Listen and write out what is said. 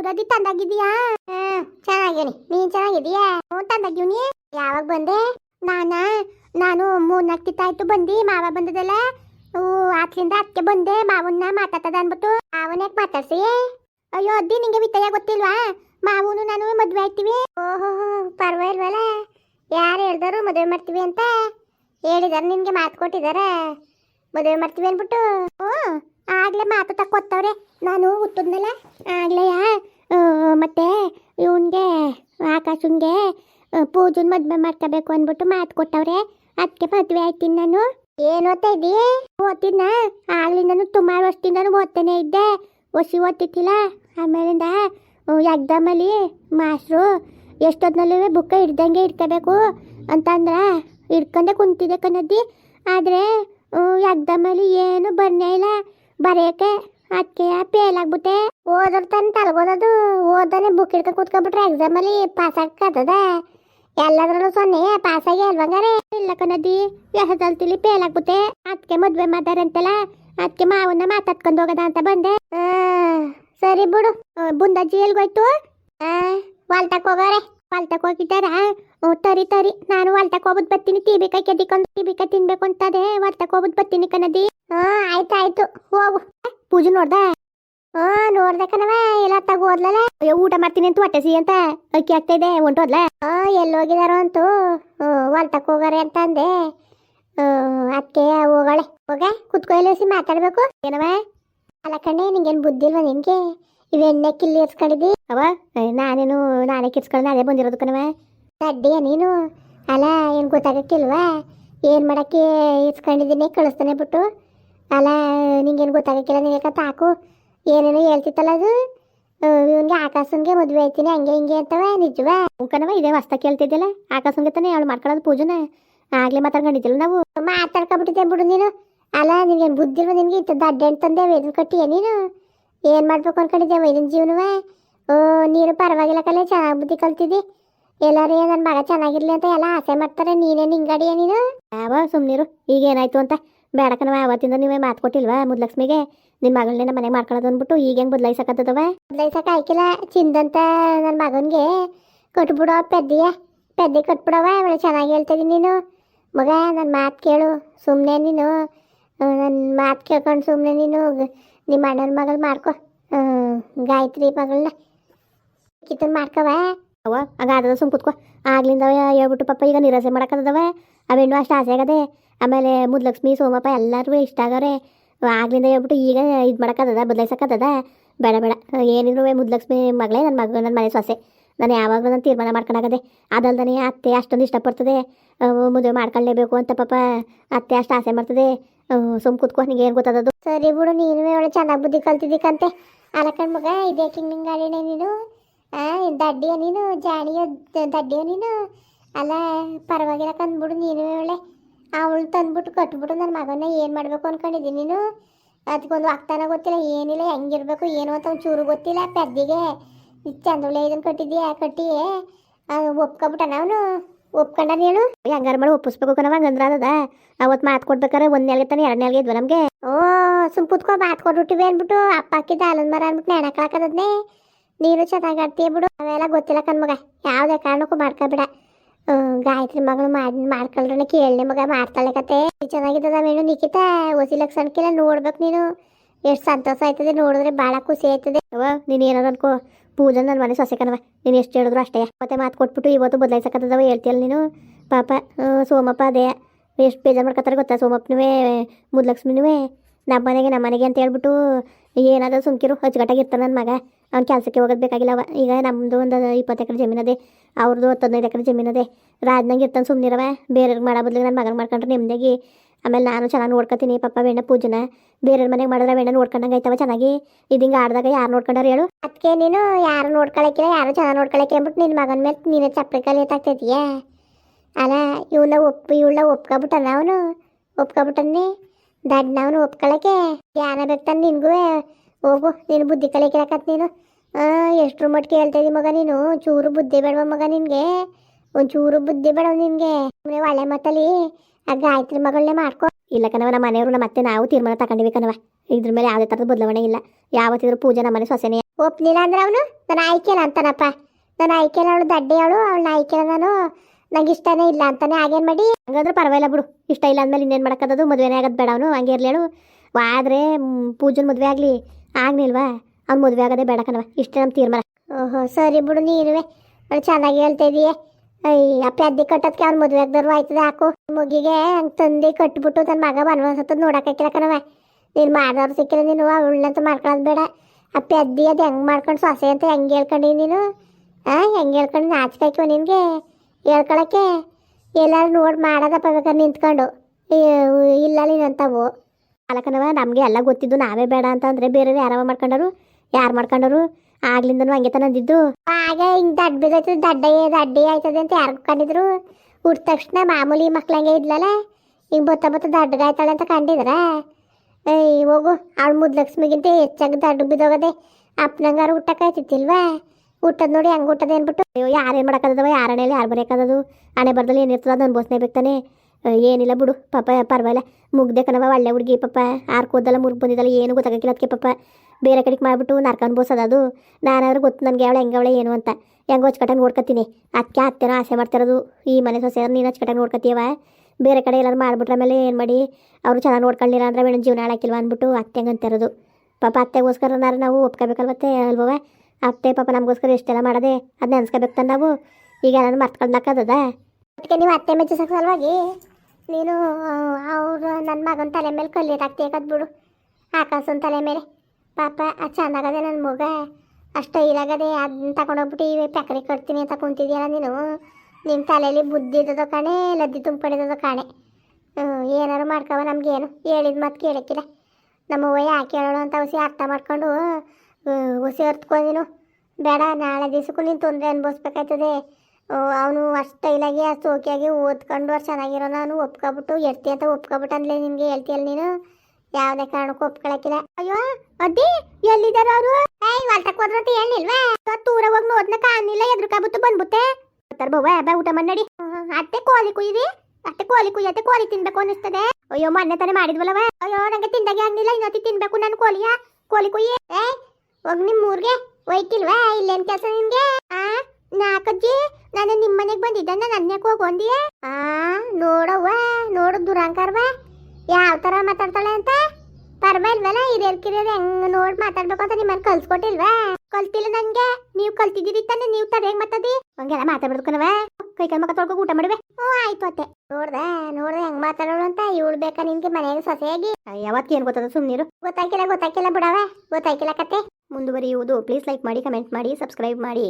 ಊರದಿ ತಂದಾಗಿದೀಯಾ ಹ್ಮ್ ಚೆನ್ನಾಗಿನಿ ನೀನ್ ಚೆನ್ನಾಗಿದೀಯಾ ಹ್ಞೂ ತಂದಾಗಿವ್ನಿ ಯಾವಾಗ ಬಂದೆ? ನಾನ? ನಾನು ಮೂರ್ನಾಲ್ಕು ತಿತ್ತಾಯ್ತು ಬಂದಿ, ಮಾವ ಬಂದದಲ್ಲ? ಓ ಆತ್ಲಿಂದ ಅತ್ತೆ ಬಂದೆ, ಮಾವನ್ನ ಮಾತಾಡ್ತದ ಅನ್ಬಿಟ್ಟು. ಮಾವನ ಯಾಕೆ ಮಾತಾಡ್ಸಿ? ಅಯ್ಯೋ, ಅದ್ದಿ ನಿಂಗೆ ವಿತ್ತಯ ಗೊತ್ತಿಲ್ವಾ? ಮಾವನು ನಾನು ಮದ್ವೆ ಆಯ್ತೀವಿ. ಓಹೋ, ಪರವಾಗಿಲ್ವಲ್ಲ? ಯಾರು ಹೇಳ್ದಾರು ಮದುವೆ ಮಾಡ್ತೀವಿ ಅಂತ? ಹೇಳಿದಾರೆ, ನಿನ್ಗೆ ಮಾತು ಕೊಟ್ಟಿದಾರ. ಮದುವೆ ಮಾಡ್ತೀವಿ ಅನ್ಬಿಟ್ಟು. ಹ್ಞೂ ಆಗ್ಲೇ ಮಾತು ತಕ್ಕೊತ್ತವ್ರೆ. ನಾನು ಹುಟ್ಟಿದ್ನಲ್ಲ ಆಗ್ಲೇ ಮತ್ತೆ ಇವನ್ಗೆ, ಆಕಾಶನ್ಗೆ ಪೂಜನ್ ಮದ್ವೆ ಮಾಡ್ಕೋಬೇಕು ಅಂದ್ಬಿಟ್ಟು ಮಾತು ಕೊಟ್ಟವ್ರೆ. ಅದಕ್ಕೆ ಮದ್ವೆ ಆಯ್ತೀನಿ ನಾನು. ಏನು ಓದ್ತಾ ಇದ್ದೀ? ಓದ್ತಿದ್ನ? ಆಗ್ಲಿಂದನು ತುಂಬಾ ವರ್ಷದಿಂದನು ಓದ್ತಾನೆ ಇದ್ದೆ. ಒಸಿ ಓದ್ತಿತ್ತಿಲ್ಲ ಆಮೇಲಿಂದ ಎಕ್ಸಾಮಲ್ಲಿ ಮಾಸ್ಟ್ರು ಎಷ್ಟೊತ್ತಿನಲ್ಲೂ ಬುಕ್ಕ ಹಿಡ್ದಂಗೆ ಇಡ್ಕೋಬೇಕು ಅಂತಂದ್ರೆ ಹಿಡ್ಕೊಂಡೆ ಕುಂತಿದ್ದೆ ಕನ್ನದ್ದಿ ಆದರೆ ಎಕ್ಸಾಮಲ್ಲಿ ಏನು ಬರ್ನೇ ಇಲ್ಲ. ಬರೆಯೋಕೆ ಅದಕ್ಕೆ ಫೇಲ್ ಆಗ್ಬಿಟ್ಟೆ. ಓದೋರ್ ತಾನು ತಲಗೋದದು? ಓದಾನೆ ಬುಕ್ ಹಿಡ್ಕೊಂಡು ಕೂತ್ಕೊಂಡ್ಬಿಟ್ರೆ ಎಕ್ಸಾಮಲ್ಲಿ ಪಾಸ್ ಆಗ್ತದ. ಎಲ್ಲದ್ರಲ್ಲೂ ಸೊನ್ನೆ ಪಾಸ್ ಆಗಿ ಅಲ್ವಂಗಾರೆ? ಇಲ್ಲ ಕಣದಿ ಎಸದಲ್ತಿಲಿ ಫೇಲ್ ಆಗ್ಬಿಟ್ಟೆ. ಅದಕ್ಕೆ ಮದ್ವೆ ಮಾತಾರಂತಲ್ಲ ಅದಕ್ಕೆ ಮಾವನ್ನ ಮಾತಾಡ್ಕೊಂಡು ಹೋಗದ ಅಂತ ಬಂದೆ. ಆ, ಸರಿ ಬಿಡು. ಆ, ಬುಂದಜ್ಜಿ ಎಲ್ಗೋಯ್ತು ವಾಲ್ಟಾಕ್ ಹೋಗಾರೆ. ವಾಲ್ಟಕ್ ಹೋಗಿದ್ದಾರ? ತರಿ ತರಿ. ನಾನು ವಾಲ್ಟಕ್ ಹೋಗ್ಬಿಟ್ಟು ಬರ್ತೀನಿ. ಟಿ ಬಿ ಕೈ ಕೆದ್ದಿಕೊಂಡು ಟಿ ಬಿ ಕೈ ತಿನ್ಬೇಕು ಅಂತದೆ. ವಾಲ್ಟಕ್ ಹೋಗ್ಬಿಟ್ಟು ಬರ್ತೀನಿ ಕಣದಿ. ಹಾ ಆಯ್ತು ಆಯ್ತು. ಹೋಗು. ಪೂಜೆ ನೋಡ್ದ? ಹಾ ನೋಡ್ದೆ ಕಣವ ಎಲ್ಲ ತಗೋ ಹೋದ್ಲಲ್ಲ? ಊಟ ಮಾಡ್ತೀನಿ ಅಂತ ಹೊಟ್ಟೆ ಸಿ ಅಂತ. ಅಕ್ಕಿ ಆಗ್ತಾ ಇದೆ. ಹೊಂಟೋದ್ಲ ಹಾ ಎಲ್ಲಿ ಹೋಗಿದಾರೋ ಅಂತೂ. ಹೊಲ್ಟಕ್ ಹೋಗಾರೆ ಅಂತ ಅಂದೆ. ಅದಕ್ಕೆ ಹೋಗಳೆ. ಹೋಗ. ಕುತ್ಕೊ ಸಿ ಮಾತಾಡ್ಬೇಕು. ಏನವ ಅಲ್ಲ ಕಣ್ಣೆ ನಿಂಗೇನು ಬುದ್ಧಿಲ್ವಾ ನಿಂಗೆ? ಇವೆಣ್ಣೆ ಕಿಲ್ಲಿ ಎರ್ಸ್ಕೊಂಡಿದ್ದಿ ಅವ ನಾನೇನು ನಾನೇ ಕಿರ್ಸ್ಕೊಂಡು ಅದೇ ಬಂದಿರೋದು ಕಣವ ಅಡ್ಡಿಯ ನೀನು? ಅಲ್ಲ ಏನು ಗೊತ್ತಾಗಕ್ಕಿಲ್ವಾ? ಏನು ಮಾಡಕ್ಕೆ ಇಸ್ಕೊಂಡಿದ್ದೀನಿ ಕಳಿಸ್ತಾನೆ ಬಿಟ್ಟು. ಅಲ್ಲ ನಿಂಗೇನು ಗೊತ್ತಾಗಕ್ಕಿಲ್ಲ ನಿಂಗೆ ತಾಕು ಏನೇನೋ ಹೇಳ್ತಿತ್ತಲ್ಲ ಅದು? ಇವನ್ಗೆ ಆಕಾಶಂಗೆ ಮದುವೆ ಆಯ್ತೀನಿ ಹಂಗೆ ಹಿಂಗೆ ಅಂತವ ನಿಜವಾ? ಕಣವ ಇದೇ ಹೊಸ್ತ ಕೇಳ್ತಿದ್ದಿಲ್ಲ. ಆಕಾಶನ್ಗೆ ತಾನೇ ಅವಳು ಮಾಡ್ಕೊಳ್ಳೋದು ಪೂಜನ. ಆಗ್ಲೇ ಮಾತಾಡ್ಕೊಂಡಿದ್ದಿಲ್ಲ ನಾವು. ಮಾತಾಡ್ಕೊಂಡ್ಬಿಟ್ಟಿದ್ದೆ ಬಿಡು ನೀನು. ಅಲ್ಲ ನಿನ್ಗೇನು ಬುದ್ಧಿಲ್ವ ನಿನ್ಗೆ? ಇಂಥದ್ದು ದಡ್ಡ ತಂದೆ ವೇದನ್ ಕಟ್ಟಿಯ ನೀನು? ಏನು ಮಾಡ್ಬೇಕು ಅನ್ಕೊಂಡಿದ್ದೇವೆ ಇದನ್ನ ಜೀವನವ? ಓ, ನೀನು ಪರವಾಗಿಲ್ಲ ಕಲೆ, ಚೆನ್ನಾಗಿ ಬುದ್ಧಿ ಕಲ್ತಿದ್ದಿ. ಎಲ್ಲಾರು ನನ್ನ ಮಗ ಚೆನ್ನಾಗಿರ್ಲಿ ಅಂತ ಎಲ್ಲ ಆಸೆ ಮಾಡ್ತಾರೆ, ನೀನೇ ನಿಂಗಡಿಯ ನೀನು? ಯಾವ ಸುಮ್ಮನಿರು ಈಗ ಏನಾಯ್ತು ಅಂತ. ಬೇಡಕನವ, ಅವತ್ತಿಂದ ನೀವೇ ಮಾತು ಕೊಟ್ಟಿಲ್ವಾ ಮುದ್ಲಕ್ಷ್ಮಿಗೆ? ನಿನ್ನ ಮಗಳನ್ನ ನಮ್ಮ ಮನೆಗೆ ಮಾಡ್ಕೊಳ್ಳೋದು ಅಂದ್ಬಿಟ್ಟು ಈಗ ಹೆಂಗೆ ಬದಲಾಯಿಸಕತ್ತದವ? ಬದಲಾಯಿಸಕ ಆಯ್ಕಿಲ್ಲ ಚಿಂದಂತ ನನ್ನ ಮಗನಿಗೆ ಕೊಟ್ಬಿಡೋ ಪೆದ್ದಿಯ. ಪೆದ್ದಿ ಕಟ್ಬಿಡವ ಅವಳು ಚೆನ್ನಾಗಿ ಹೇಳ್ತದಿ ನೀನು. ಮಗ ನನ್ನ ಮಾತು ಕೇಳು ಸುಮ್ಮನೆ ನೀನು. ನನ್ನ ಮಾತು ಕೇಳ್ಕೊಂಡು ಸುಮ್ಮನೆ ನೀನು. ನಿಮ್ಮ ಅಣ್ಣನ ಮಗಳು ಮಾಡ್ಕೊ. ಗಾಯತ್ರಿ ಮಗಳನ್ನ ಕಿತ್ತನ್ ಮಾಡ್ಕವ. ಅವ ಅದ ಸುಮ್ ಕುತ್ಕೋ. ಆಗ್ಲಿಂದ ಹೇಳ್ಬಿಟ್ಟು ಪಪ್ಪ ಈಗ ನಿರಾಸೆ ಮಾಡಕ್ಕದವ ಅವೆಣ್ಣು ಅಷ್ಟು ಆಸೆ ಆಗದೆ. ಆಮೇಲೆ ಮುದ್ಲಕ್ಷ್ಮಿ, ಸೋಮಪ್ಪ ಎಲ್ಲರೂ ಇಷ್ಟ ಆಗವ್ರೆ. ಆಗ್ಲಿಂದ ಹೇಳ್ಬಿಟ್ಟು ಈಗ ಇದು ಮಾಡಕ್ಕದ ಬದಲಾಯಿಸಕ್ಕದ ಬೇಡ ಬೇಡ. ಏನಿದ್ರು ಮುದ್ಲಕ್ಷ್ಮಿ ಮಗಳೇ ನನ್ನ ಮಗ ನನ್ನ ಮನೆ ಸೊಸೆ. ನಾನು ಯಾವಾಗಲೂ ನಾನು ತೀರ್ಮಾನ ಮಾಡ್ಕೊಂಡಾಗದೆ ಅದಲ್ದನೇ ಅತ್ತೆ ಅಷ್ಟೊಂದು ಇಷ್ಟಪಡ್ತದೆ. ಮದುವೆ ಮಾಡ್ಕೊಳ್ಳೇಬೇಕು ಅಂತ ಪಾಪ ಅತ್ತೆ ಅಷ್ಟು ಆಸೆ ಮಾಡ್ತದೆ. ಸುಮ್ ಕುತ್ಕೋ, ನಿಂಗೆ ಏನು ಗೊತ್ತದದು ಸರಿ ಬಿಡು ನೀನು ಒಳ್ಳೆ ಚೆನ್ನಾಗಿ ಬುದ್ಧಿ ಕಲ್ತಿದ್ದೀಕಂತೆ. ಅಲಕಣ್ ಮಗ, ಇದೇ ಕಿಂಗ್ ಗಾಡಿನೇ ನೀನು? ದಡ್ಡಿಯ ನೀನು? ಜಾಣಿಯ, ದಡ್ಡಿಯ ನೀನು? ಅಲ್ಲ, ಪರವಾಗಿಲ್ಲ ಕಂದ್ಬಿಡು ನೀನು ಒಳ್ಳೆ ಅವಳು ತಂದ್ಬಿಟ್ಟು ಕಟ್ಬಿಟ್ಟು ನನ್ನ ಮಗನ ಏನು ಮಾಡಬೇಕು ಅನ್ಕೊಂಡಿದ್ದೀನಿ ನೀನು? ಅದಕ್ಕೊಂದು ಆಗ್ತಾನ ಗೊತ್ತಿಲ್ಲ, ಏನಿಲ್ಲ, ಹೆಂಗಿರ್ಬೇಕು, ಏನು ಅಂತ ಒಂದು ಚೂರು ಗೊತ್ತಿಲ್ಲ, ಪೆದ್ದಿಗೆ. ಚಂದ್ರಳೆ ಇದನ್ನು ಕಟ್ಟಿದ್ಯಾ ಕಟ್ಟಿ ಒಪ್ಕೊಬಿಟ್ಟ ಅವನು? ಒಪ್ಕೊಂಡ ಏನು ಹೆಂಗಾರ ಮಾಡಿ ಒಪ್ಪಿಸ್ಬೇಕು ಕಣವ ಅಂದ್ರ ಅದ ಅವತ್ತು ಮಾತು ಕೊಡ್ಬೇಕಾರೆ ಒಂದು ತಾನೆ, ಎರಡು ನೆಲ್ಗೆ ನಮಗೆ. ಓ, ಸುಮ್ ಕುತ್ಕೊ, ಮಾತು ಕೊಟ್ಬಿಟ್ಟಿವಿ ಅಂದ್ಬಿಟ್ಟು ಅಪ್ಪ ಹಾಕಿದ್ದ ಅಲ್ಲೊಂದು ಮರ ಅಂದ್ಬಿಟ್ಟು ನೆಣಕಾಕದದ್ನೇ ನೀನು ಚೆನ್ನಾಗಿ ಆಡ್ತೀಯ ಬಿಡು, ಅವೆಲ್ಲ ಗೊತ್ತಿಲ್ಲ ಕಣ್ಮಗ ಯಾವುದೇ ಕಾರಣಕ್ಕೂ ಮಾಡ್ಕೊಬಿಡ. ಗಾಯತ್ರಿ ಮಗಳು ಮಾಡಿ ಮಾಡ್ಕೊಳ್ರೆ ಕೇಳನೆ ಮಗ, ಮಾಡ್ತಾಳೆ ಕತೆ. ಚೆನ್ನಾಗಿದ್ದದ ಮೇನು ನಿಖಿತ? ಹೊಸಿ ಲಕ್ಷಣಕ್ಕೆಲ್ಲ ನೋಡ್ಬೇಕು ನೀನು. ಎಷ್ಟು ಸಂತೋಷ ಆಯ್ತದೆ ನೋಡಿದ್ರೆ ಭಾಳ ಖುಷಿ ಆಯ್ತದೆ. ಅವ ನೀನು ಏನಾದ್ರು ಅನ್ಕೋ. ಪೂಜೆ ನನ್ನ ಮನೆ ಸೊಸೆ ಕಣವ ನೀನು ಎಷ್ಟು ಹೇಳಿದ್ರು ಅಷ್ಟೇ. ಮತ್ತೆ ಮಾತು ಕೊಟ್ಬಿಟ್ಟು ಇವತ್ತು ಬದಲಾಯಿಸಕತ್ತದವ ಹೇಳ್ತೀಯಲ್ಲ ನೀನು? ಪಾಪ ಸೋಮಪ್ಪ ಅದೇ. ಎಷ್ಟು ಬೇಜಾರು ಮಾಡ್ಕೊತಾರೆ ಗೊತ್ತಾ? ಸೋಮಪ್ಪನುವೇ ಮುದ್ಲಕ್ಷ್ಮಿನೂ ನಮ್ಮ ಮನೆಗೆ ನಮ್ಮ ಮನೆಗೆ ಅಂತ ಹೇಳ್ಬಿಟ್ಟು ಏನಾದ್ರು ಸುಮ್ಕಿರು ಹಚ್ಚಗಟ್ಟಾಗಿರ್ತಾರೆ ನನ್ನ ಮಗ. ಅವ್ನು ಕೆಲಸಕ್ಕೆ ಹೋಗೋದು ಬೇಕಾಗಿಲ್ಲ. ಈಗ ನಮ್ಮದು ಒಂದು ಇಪ್ಪತ್ತು ಎಕರೆ ಜಮೀನದೆ ಅವ್ರದ್ದು ಹತ್ತೊಂದೈದು ಎಕರೆ ಜಮೀನದೆ ರಾಜ್ನಾಗ ಇರ್ತಾನೆ ಸುಮ್ಮನಿರವ ಬೇರೆಯವ್ರಿಗೆ ಮಾಡೋ ಬದಲಿಗೆ ನನ್ನ ಮಗನ ಮಾಡ್ಕೊಂಡ್ರೆ ನಿಮ್ದಾಗಿ ಆಮೇಲೆ ನಾನು ಚೆನ್ನಾಗಿ ನೋಡ್ಕೊತೀನಿ. ಪಪ್ಪ ವೆಣ್ಣ ಪೂಜನ. ಬೇರೆಯವ್ರ ಮನೆಗೆ ಮಾಡಿದ್ರೆ ವೇಣ ನೋಡ್ಕೊಂಡಂಗೆ ಆಯ್ತವ ಚೆನ್ನಾಗಿ. ಇದೀಗ ಆಡ್ದಾಗ ಯಾರು ನೋಡ್ಕೊಂಡಾರ ಹೇಳು. ಅದಕ್ಕೆ ನೀನು ಯಾರು ನೋಡ್ಕೊಳಕ್ಕಿಲ್ಲ ಯಾರು ಚೆನ್ನಾಗಿ ನೋಡ್ಕೊಳಕ್ಕೆ ಅಂದ್ಬಿಟ್ಟು ನಿನ್ನ ಮಗನ ಮೇಲೆ ನೀನು ಚಪ್ಪರಿ ಕಲಿ ಎತ್ತಾಗ್ತೈತಿಯ ಅಲ್ಲ ಇವನ್ನ ಒಪ್ಪು ಇವಳ ಒಪ್ಕೊಬಿಟ್ಟನ ಅವನು? ಒಪ್ಕೊಬಿಟ್ಟನ್ನಿ? ದಡ್ಡನವನು ಒಪ್ಕೊಳಕ್ಕೆ? ಯಾರ ಬೇಕು ನಿನ್ಗೂ ಹೋಗು, ನೀನು ಬುದ್ಧಿ ಕಲಿಕಿರಕತ್ ನೀನು. ಎಷ್ಟರ ಮಟ್ಟಿಗೆ ಹೇಳ್ತಾ ಇದೀನಿ ಮಗ ನೀನು. ಚೂರು ಬುದ್ಧಿ ಬೇಡವ ಮಗ ನಿನಗೆ? ಒಂಚೂರು ಚೂರು ಬುದ್ಧಿ ಬೇಡವ ನಿನಗೆ? ಒಳ್ಳೆ ಮತ್ತಲ್ಲಿ ಆ ಗಾಯತ್ರಿ ಮಗಳನ್ನೇ ಮಾಡ್ಕೊ. ಇಲ್ಲ ಕಣವ ನಮ್ಮ ಮನೆಯವರು ಮತ್ತೆ ನಾವು ತೀರ್ಮಾನ ತಗೊಂಡಿವಿ ಕಣವ ಇದ್ರ ಮೇಲೆ ಯಾವುದೇ ಥರದ ಬದಲಾವಣೆ ಇಲ್ಲ. ಯಾವತ್ತಿದ್ರು ಪೂಜೆ ನಮ್ಮ ಮನೆ ಸೊಸೆನೆ. ಒಪ್ಲಿಲ್ಲ ಅಂದ್ರೆ ಅವನು? ನಾನು ಆಯ್ಕೆಲ್ಲ ಅಂತಾನಪ್ಪ. ನಾನು ಆಯ್ಕೆಲ್ಲ ಅವಳು ದಡ್ಡೆ ಅವಳು ಅವಳನ್ನ ಆಯ್ಕೆ ನಾನು. ನಂಗೆ ಇಷ್ಟನೇ ಇಲ್ಲ ಅಂತಾನೆ, ಹಾಗೇನು ಮಾಡಿ? ಹಂಗಂದ್ರೆ ಪರವಾಗಿಲ್ಲ ಬಿಡು. ಇಷ್ಟ ಇಲ್ಲ ಅಂದಮೇಲೆ ಇನ್ನೇನು ಮಾಡೋಕ್ಕದು ಮದುವೆನೇ ಆಗೋದು ಬೇಡ ಅವನು. ಹಂಗೆ ಇರಲಿ ಹೇಳು ಆದರೆ ಪೂಜನ್ ಮದುವೆ ಆಗಲಿ. ಆಗ್ನಿಲ್ವಾ ಅವ್ನು ಮದುವೆ ಆಗೋದೇ ಬೇಡ ಕಣವ ಇಷ್ಟ ನಮ್ಮ ತೀರ್ಮಾನ. ಓಹೋ, ಸರಿ ಬಿಡು ನೀನುವೆ ಅವಳು ಚೆನ್ನಾಗಿ ಹೇಳ್ತಾ ಇದೀಯ. ಅಯ್ಯ ಅದ್ದಿ ಕಟ್ಟೋದಕ್ಕೆ ಅವ್ನು ಮದುವೆ ಆಗ್ದವ್ರು ಆಯ್ತದೆ, ಹಾಕು. ಮುಗಿಗೆ ಹಂಗೆ ತಂದು ಕಟ್ಬಿಟ್ಟು ನನ್ನ ಮಗ ಬನ್ವಾಸತ್ತದ ನೋಡಕ್ಕಾಕಿಲ್ಲ ಕಣವ ನೀನು ಮಾಡೋರು ಸಿಕ್ಕಿಲ್ಲ ನೀನು ಅವಳನ್ನಂತ ಮಾಡ್ಕೊಳ್ಳೋದು ಬೇಡ. ಅಪ್ಪ ಅದ್ದಿ ಅದು ಹೆಂಗೆ ಮಾಡ್ಕೊಂಡು ಸೊಸೆ ಅಂತ ಹೆಂಗೆ ಹೇಳ್ಕೊಂಡಿ ನೀನು? ಹಾಂ ಹೆಂಗೆ ಹೇಳ್ಕೊಂಡು ನಾಚಿಕಾಯ್ಕೋ ನಿನಗೆ? ಹೇಳ್ಕೊಳಕ್ಕೆ? ಎಲ್ಲರೂ ನೋಡಿ ಮಾಡೋದಪ್ಪ ಬೇಕಾದ್ರೆ ನಿಂತ್ಕೊಂಡು. ಇಲ್ಲ ನೀನು ನೀನಂತಾವು ಅಲಕನವ, ನಮಗೆ ಎಲ್ಲ ಗೊತ್ತಿದ್ದು ನಾವೇ ಬೇಡ ಅಂತಂದ್ರೆ ಬೇರೆ ಯಾರವ ಮಾಡ್ಕೊಂಡರು? ಯಾರು ಮಾಡ್ಕೊಂಡರು? ಆಗ್ಲಿಂದನು ಹಂಗೆ ತಂದಿದ್ದು ಆಗ ಹಿಂಗ್ ದಡ್ಡ ಬಿದ್ದೈತದ ದಡ್ಡ, ದಡ್ಡಿ ಆಯ್ತದೆ ಅಂತ ಯಾರು ಕಂಡಿದ್ರು? ಹುಟ್ಟ ತಕ್ಷಣ ಮಾಮೂಲಿ ಮಕ್ಳಂಗೆ ಇದ್ಲಲ್ಲ? ಹಿಂಗ್ ಬತ್ತ ಬತ್ತ ದಡ್ಡಗಾಯ್ತಾಳೆ ಅಂತ ಕಂಡಿದ್ರ? ಏಯ್, ಹೋಗು, ಅವಳು ಮುದ್ಲಕ್ಷ್ಮಿಗಿಂತ ಹೆಚ್ಚಾಗಿ ದಡ್ಡ ಬಿದ್ದೋಗದೆ ಅಪ್ಪನಂಗಾರು ಊಟಕ್ಕಾಯ್ತಿತ್ತಿಲ್ವಾ ಊಟದ ನೋಡಿ ಹಂಗೆ ಊಟದ ಏನ್ಬಿಟ್ಟು ಅಯ್ಯೋ ಯಾರೇನು ಮಾಡೋಕ್ಕದವ ಯಾರಣೆಯಲ್ಲಿ ಯಾರು ಬರೆಯೋಕ್ಕದದು ಹಣೆ ಬರ್ದಲ್ಲಿ ಏನಿರ್ತದ ಅದು ಅನ್ಭವಿಸ್ಲೇಬೇಕಾನೆ ಏನಿಲ್ಲ ಬಿಡು, ಪಾಪ, ಪರವಾಗಿಲ್ಲ. ಮುಗ್ದೆ ಕನವ ಒಳ್ಳೆ ಹುಡುಗಿ ಪಾಪ. ಆರ್ಕೋದಲ್ಲ ಮುರ್ಗ್ ಬಂದಿದ್ದಲ್ಲ, ಏನು ಗೊತ್ತಾಗಕ್ಕಿಲ್ಲ ಅದಕ್ಕೆ ಪಾಪ. ಬೇರೆ ಕಡೆಗೆ ಮಾಡಿಬಿಟ್ಟು ನರ್ಕ ಅನ್ಬೋಸದ ಅದು. ನಾನಾದ್ರೂ ಗೊತ್ತು ನನಗೆ ಅವಳೆ ಏನು ಅಂತ. ಹೆಂಗೆ ಹೊಚ್ಕಟ್ಟಾಗ ನೋಡ್ಕೊತೀನಿ. ಅದಕ್ಕೆ ಅತ್ತೆನೋ ಆಸೆ ಮಾಡ್ತಿರೋದು. ಈ ಮನೆ ಸೊಸೆ ನೀನು ಹಚ್ಕಟ್ಟಂಗೆ ನೋಡ್ಕೊತೀಯವ ಬೇರೆ ಕಡೆ ಎಲ್ಲಾರು ಮಾಡಿಬಿಟ್ರೆ ಆಮೇಲೆ ಏನು ಮಾಡಿ? ಅವರು ಚೆನ್ನಾಗಿ ನೋಡ್ಕೊಳ್ಳಿಲ್ಲ ಅಂದ್ರೆ ಮೇಡಮ್ ಜೀವನ ಹಾಳಾಕಿಲ್ವ ಅಂದ್ಬಿಟ್ಟು ಅತ್ತೆಂಗೆ ಅಂತಿರೋದು. ಪಾಪ ಅತ್ತೆಗೋಸ್ಕರ ನಾವು ಒಪ್ಕೋಬೇಕಲ್ವತ್ತೆ ಅಲ್ವವ ಅತ್ತೆ ಪಾಪ ನಮಗೋಸ್ಕರ ಇಷ್ಟೆಲ್ಲ ಮಾಡೋದೆ ಅದನ್ನ ನೆನ್ಸ್ಕೋಬೇಕು ನಾವು. ಈಗ ನಾನು ಮರ್ತ್ಕೊಂಡಕ್ಕದ ಅದಕ್ಕೆ ನೀವು ಅತ್ತೆ ಮೆಚ್ಚ ಸಲುವಾಗಿ ನೀನು ಅವರು ನನ್ನ ಮಗನ ತಲೆ ಮೇಲೆ ಕಲ್ಲೀರು ಹಾಕ್ತಿಯಕದ್ ಬಿಡು. ಆಕಾಶನ ತಲೆ ಮೇಲೆ. ಪಾಪ ಅದು ಚೆನ್ನಾಗದೆ ನನ್ನ ಮಗ. ಅಷ್ಟು ಇದಾಗದೆ ಅದನ್ನ ತಗೊಂಡೋಗ್ಬಿಟ್ಟು ಇವೆ ಪ್ಯಾಕರಿ ಕಟ್ತೀನಿ ಅಂತ ಕುಂತಿದ್ಯಲ್ಲ ನೀನು. ನಿನ್ನ ತಲೆಯಲ್ಲಿ ಬುದ್ಧಿ ಇದ್ದದೋ ಕಾಣೆ, ಲದ್ದಿ ತುಂಬಿದ್ದದ ಕಾಣೆ. ಏನಾರು ಮಾಡ್ಕವ ನಮಗೇನು. ಹೇಳಿದ ಮಾತು ಕೇಳಕ್ಕಿಲ್ಲ. ನಮ್ಮ ಅವ್ವ ಯಾಕೆ ಹೇಳೋಣ ಅಂತ ಹುಸಿ ಅರ್ಥ ಮಾಡ್ಕೊಂಡು ಹುಸಿ ಅರ್ತ್ಕೊ ನೀನು. ಬೇಡ, ನಾಳೆ ದಿವಸಕ್ಕೂ ನೀನು ತೊಂದರೆ ಅನ್ಭವಿಸ್ಬೇಕಾಯ್ತದೆ. ಅವನು ಅಷ್ಟು ಸ್ಟೈಲಾಗಿ ಅಷ್ಟು ಓಕೆಯಾಗಿ ಓದ್ಕೊಂಡು ಚೆನ್ನಾಗಿರೋ ನಾನು ಒಪ್ಕೊಬಿಟ್ಟು ಎಡ್ತಿ ಅಂತ ಒಪ್ಕೊಬಿಟ್ಟು ಅನ್ಲೇ ನಿಮಗೆ ಹೇಳ್ತೀಯಲ್ಲ ನೀನು? ಯಾವುದೇ ಕಾರಣಕ್ಕೂ ಒಪ್ಕೊಳಕಿಲ್ಲ ಅಯ್ಯೋ, ಅದಿ ಎಲ್ಲಿದಾರ ಅವರು? ಏಯ್ ಹೊಲ್ತಕ್ ಹೋದ್ರ ಅಂತ ಹೇಳಿಲ್ವಾ? ತೂರ ಹೋಗಿ ನೋದ್ನ ಅನ್ನಿಲ್ಲ ಎದ್ರಕಾಬಿಟ್ಟು ಬಂದ್ಬಿಟ್ಟೆ. ಬರ್ತಾರ ಬವ್ವ, ಬಾ ಊಟ ಮಾಡಿ ಅತ್ತೆ ಕೋಲಿ ಕುಯ್ರಿ ಅತ್ತೆ ಕೋಲಿ ಕುಯ್ಯತ್ತೆ ಕೋಲಿ ತಿನ್ಬೇಕು ಅನಿಸ್ತದೆ ಅಯ್ಯೋ, ಮೊನ್ನೆ ತಾನೇ ಮಾಡಿದ್ವಲ್ಲವ? ಅಯ್ಯೋ, ನಂಗೆ ತಿಂದಾಗೆ ಆಗ್ಲಿಲ್ಲ, ಇನ್ನೊತ್ತಿ ತಿನ್ಬೇಕು ನಾನು ಕೋಲಿಯ ಕೋಲಿ ಕುಯ್ಯಿ. ಏಯ್, ಹೋಗ್ ನಿಮ್ ಊರ್ಗೆ. ಇಲ್ಲೇನ್ ಕೆಲಸ ನಿನ್ಗೆ? ಆ? ನಾಕಜ್ಜಿ ನಾನು ನಿಮ್ಮ ಮನೆಗೆ ಬಂದಿದ್ದೆ ನಾನು ಅನ್ಯಕ್ಕೆ ಹೋಗೊಂದಿಯೇ ಆ ನೋಡವ್ವ ನೋಡು ದುರಾಂಕಾರವ. ಯಾವ ಥರ ಮಾತಾಡ್ತಾಳೆ ಅಂತ? ಪರವಾಗಿಲ್ವಲ್ಲ ಹಿರಿಯರ್ ಕಿರಿಯರ್ ಹೆಂಗ್ ನೋಡಿ ಮಾತಾಡ್ಬೇಕು ಅಂತ ನಿಮ್ಮನ್ನ ಕಲ್ಸ್ಕೊಟ್ಟಿಲ್ವಾ? ಕಲ್ತಿಲ್ಲ ನನಗೆ? ನೀವು ಕಲ್ತಿದ್ದೀರಿ ತಾನೆ ನೀವು ತರ ಹೆಂಗ್ ಮಾತಾಡಿ ಹಂಗೆಲ್ಲ ಮಾತಾಡ್ಬಿಡ್ಕನವ ಕೈ ಕೈ ಮಕ್ಕ ತೊಳ್ಕೊ ಊಟ ಮಾಡ್ವೆ? ಹ್ಞೂ ಆಯ್ತು ಅತ್ತೆ. ನೋಡ್ದೆ ನೋಡ್ದೆ ಹೆಂಗ್ ಮಾತಾಡೋಳು ಅಂತ. ಇವಳು ಬೇಕಾ ನಿನ್ಗೆ ಮನೆಗೆ ಸೊಸೆಯಾಗಿ? ಯಾವತ್ತು ಏನು ಗೊತ್ತದ ಸುಮ್ಮನಿರು ಗೊತ್ತಾಯ್ಕಿಲ್ಲ ಗೊತ್ತಾಯ್ಕಿಲ್ಲ ಬಿಡವ ಗೊತ್ತಾಯ್ಕಿಲ್ಲ ಕತೆ ಮುಂದುವರಿಯುವುದು. ಪ್ಲೀಸ್ ಲೈಕ್ ಮಾಡಿ ಕಮೆಂಟ್ ಮಾಡಿ ಸಬ್ಸ್ಕ್ರೈಬ್ ಮಾಡಿ.